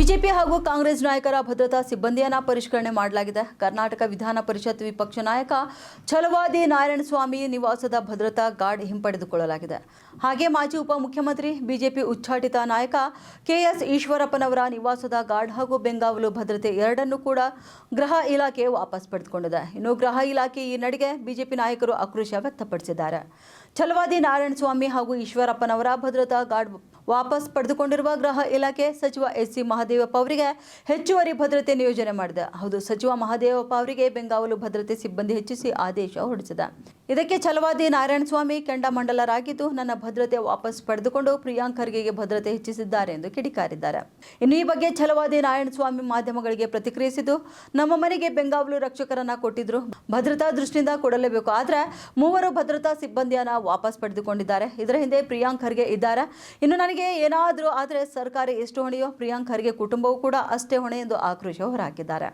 BJP ಹಾಗೂ ಕಾಂಗ್ರೆಸ್ ನಾಯಕರ ಭದ್ರತಾ ಸಿಬ್ಬಂದಿಯನ್ನ ಪರಿಷ್ಕರಣೆ ಮಾಡಲಾಗಿದೆ. ಕರ್ನಾಟಕ ವಿಧಾನ ಪರಿಷತ್ ವಿಪಕ್ಷ ನಾಯಕ ಛಲವಾದಿ ನಾರಾಯಣಸ್ವಾಮಿ ನಿವಾಸದ ಭದ್ರತಾ ಗಾರ್ಡ್ ಹಿಂಪಡೆದುಕೊಳ್ಳಲಾಗಿದೆ. ಹಾಗೆ ಮಾಜಿ ಉಪಮುಖ್ಯಮಂತ್ರಿ ಬಿಜೆಪಿ ಉಚ್ಚಾಟಿತ ನಾಯಕ ಕೆಎಸ್ ಈಶ್ವರಪ್ಪನವರ ನಿವಾಸದ ಗಾರ್ಡ್ ಹಾಗೂ ಬೆಂಗಾವಲು ಭದ್ರತೆ ಎರಡನ್ನೂ ಕೂಡ ಗೃಹ ಇಲಾಖೆ ವಾಪಸ್ ಪಡೆದುಕೊಂಡಿದೆ. ಇನ್ನು ಗೃಹ ಇಲಾಖೆ ಈ ನಡೆಗೆ ಬಿಜೆಪಿ ನಾಯಕರು ಆಕ್ರೋಶ ವ್ಯಕ್ತಪಡಿಸಿದ್ದಾರೆ. ಛಲವಾದಿ ನಾರಾಯಣಸ್ವಾಮಿ ಹಾಗೂ ಈಶ್ವರಪ್ಪನವರ ಭದ್ರತಾ ಗಾರ್ಡ್ ವಾಪಸ್ ಪಡೆದುಕೊಂಡಿರುವ ಗೃಹ ಇಲಾಖೆ ಸಚಿವ ಎಸ್ ಸಿ ಮಹಾದೇವಪ್ಪ ಅವರಿಗೆ ಹೆಚ್ಚುವರಿ ಭದ್ರತೆ ನಿಯೋಜನೆ ಮಾಡಿದೆ. ಹೌದು, ಸಚಿವ ಮಹಾದೇವಪ್ಪ ಅವರಿಗೆ ಬೆಂಗಾವಲು ಭದ್ರತೆ ಸಿಬ್ಬಂದಿ ಹೆಚ್ಚಿಸಿ ಆದೇಶ ಹೊರಡಿಸಿದೆ. ಇದಕ್ಕೆ ಛಲವಾದಿ ನಾರಾಯಣಸ್ವಾಮಿ ಕೆಂಡಮಂಡಲರಾಗಿದ್ದು ನನ್ನ ಭದ್ರತೆ ವಾಪಸ್ ಪಡೆದುಕೊಂಡು ಪ್ರಿಯಾಂಕ್ ಖರ್ಗೆಗೆ ಭದ್ರತೆ ಹೆಚ್ಚಿಸಿದ್ದಾರೆ ಎಂದು ಕಿಡಿಕಾರಿದ್ದಾರೆ. ಇನ್ನು ಈ ಬಗ್ಗೆ ಛಲವಾದಿ ನಾರಾಯಣಸ್ವಾಮಿ ಮಾಧ್ಯಮಗಳಿಗೆ ಪ್ರತಿಕ್ರಿಯಿಸಿದ್ದು, ನಮ್ಮ ಮನೆಗೆ ಬೆಂಗಾವಲು ರಕ್ಷಕರನ್ನ ಕೊಟ್ಟಿದ್ರು. ಭದ್ರತಾ ದೃಷ್ಟಿಯಿಂದ ಕೊಡಲೇಬೇಕು. ಆದ್ರೆ ಮೂವರು ಭದ್ರತಾ ಸಿಬ್ಬಂದಿಯನ್ನ ವಾಪಸ್ ಪಡೆದುಕೊಂಡಿದ್ದಾರೆ. ಇದರ ಹಿಂದೆ ಪ್ರಿಯಾಂಕ್ ಖರ್ಗೆ ಇದ್ದಾರೆ. ಇನ್ನು ನನಗೆ ಏನಾದರೂ ಆದರೆ ಸರ್ಕಾರ ಎಷ್ಟು ಹೊಣೆಯೋ ಪ್ರಿಯಾಂಕ್ ಖರ್ಗೆ ಕುಟುಂಬವೂ ಕೂಡ ಅಷ್ಟೇ ಹೊಣೆ ಎಂದು ಆಕ್ರೋಶ ಹೊರಹಾಕಿದ್ದಾರೆ.